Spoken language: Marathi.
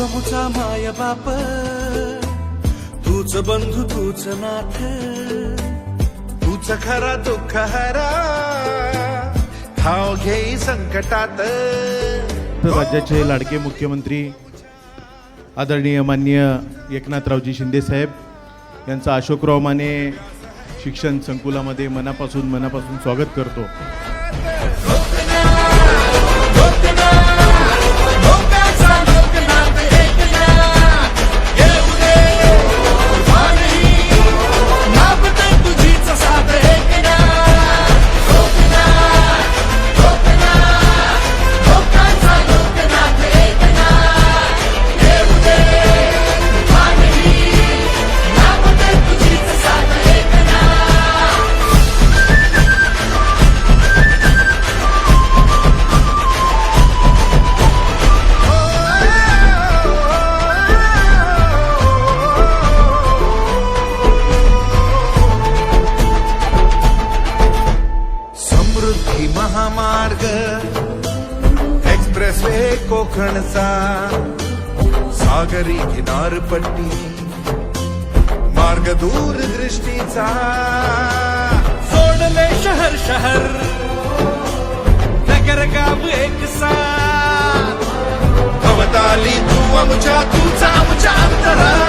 अमुचा माय बाप तूच बंधू तूच नाथ तूच खरा दुःख हरा ठाव घेई संकटात. राज्याचे लाडके मुख्यमंत्री आदरणीय मान्य एकनाथरावजी शिंदे साहेब यांचा अशोकराव माने शिक्षण संकुलामध्ये मनापासून मनापासून स्वागत करतो. महामार्ग एक्सप्रेस वे कोकणचा सागरी किनारपट्टी मार्ग दूरदृष्टीचा सोडले शहर शहर नगर गाव एक साथ. भवताली तू आमच्या तुझा आमच्या अंतरा